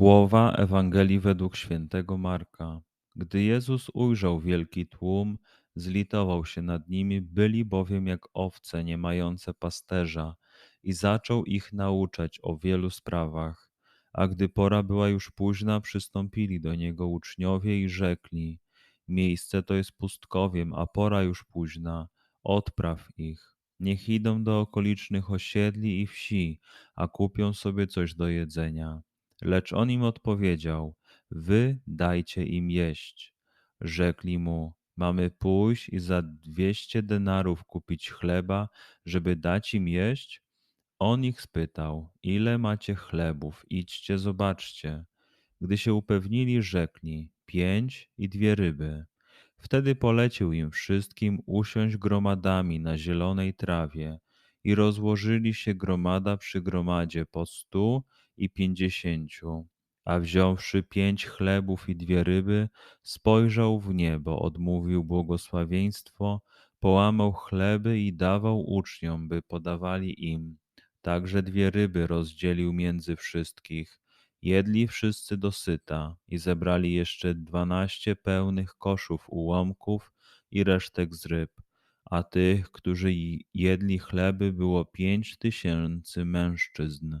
Słowa Ewangelii według świętego Marka. Gdy Jezus ujrzał wielki tłum, zlitował się nad nimi, byli bowiem jak owce nie mające pasterza, i zaczął ich nauczać o wielu sprawach. A gdy pora była już późna, przystąpili do niego uczniowie i rzekli: Miejsce to jest pustkowiem, a pora już późna, odpraw ich. Niech idą do okolicznych osiedli i wsi, a kupią sobie coś do jedzenia. Lecz on im odpowiedział: Wy dajcie im jeść. Rzekli mu: Mamy pójść i za dwieście denarów kupić chleba, żeby dać im jeść? On ich spytał: Ile macie chlebów? Idźcie, zobaczcie. Gdy się upewnili, rzekli: Pięć i dwie ryby. Wtedy polecił im wszystkim usiąść gromadami na zielonej trawie i rozłożyli się gromada przy gromadzie po stu i pięćdziesięciu. A wziąwszy pięć chlebów i dwie ryby, spojrzał w niebo, odmówił błogosławieństwo, połamał chleby i dawał uczniom, by podawali im. Także dwie ryby rozdzielił między wszystkich. Jedli wszyscy dosyta i zebrali jeszcze dwanaście pełnych koszów ułomków i resztek z ryb, a tych, którzy jedli chleby, było pięć tysięcy mężczyzn.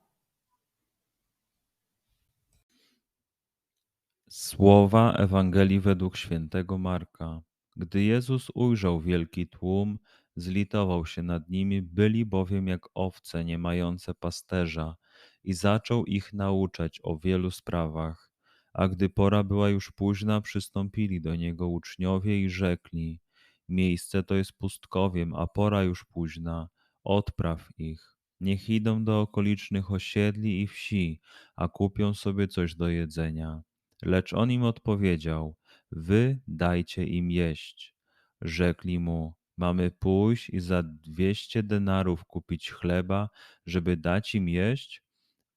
Słowa Ewangelii według świętego Marka. Gdy Jezus ujrzał wielki tłum, zlitował się nad nimi, byli bowiem jak owce nie mające pasterza, i zaczął ich nauczać o wielu sprawach. A gdy pora była już późna, przystąpili do niego uczniowie i rzekli: Miejsce to jest pustkowiem, a pora już późna, odpraw ich. Niech idą do okolicznych osiedli i wsi, a kupią sobie coś do jedzenia. Lecz on im odpowiedział: Wy dajcie im jeść. Rzekli mu: Mamy pójść i za dwieście denarów kupić chleba, żeby dać im jeść?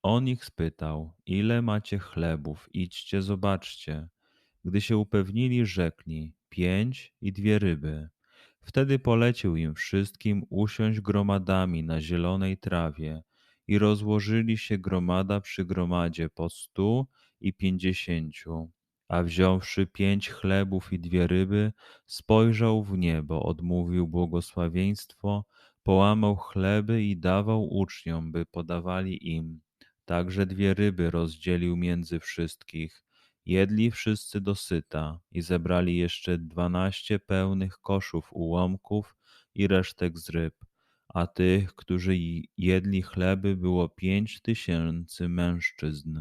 On ich spytał: Ile macie chlebów? Idźcie, zobaczcie. Gdy się upewnili, rzekli: Pięć i dwie ryby. Wtedy polecił im wszystkim usiąść gromadami na zielonej trawie i rozłożyli się gromada przy gromadzie po stu i pięćdziesięciu. a wziąwszy pięć chlebów i dwie ryby, spojrzał w niebo, odmówił błogosławieństwo, połamał chleby i dawał uczniom, by podawali im. Także dwie ryby rozdzielił między wszystkich. Jedli wszyscy dosyta i zebrali jeszcze dwanaście pełnych koszów ułomków i resztek z ryb, a tych, którzy jedli chleby, było pięć tysięcy mężczyzn.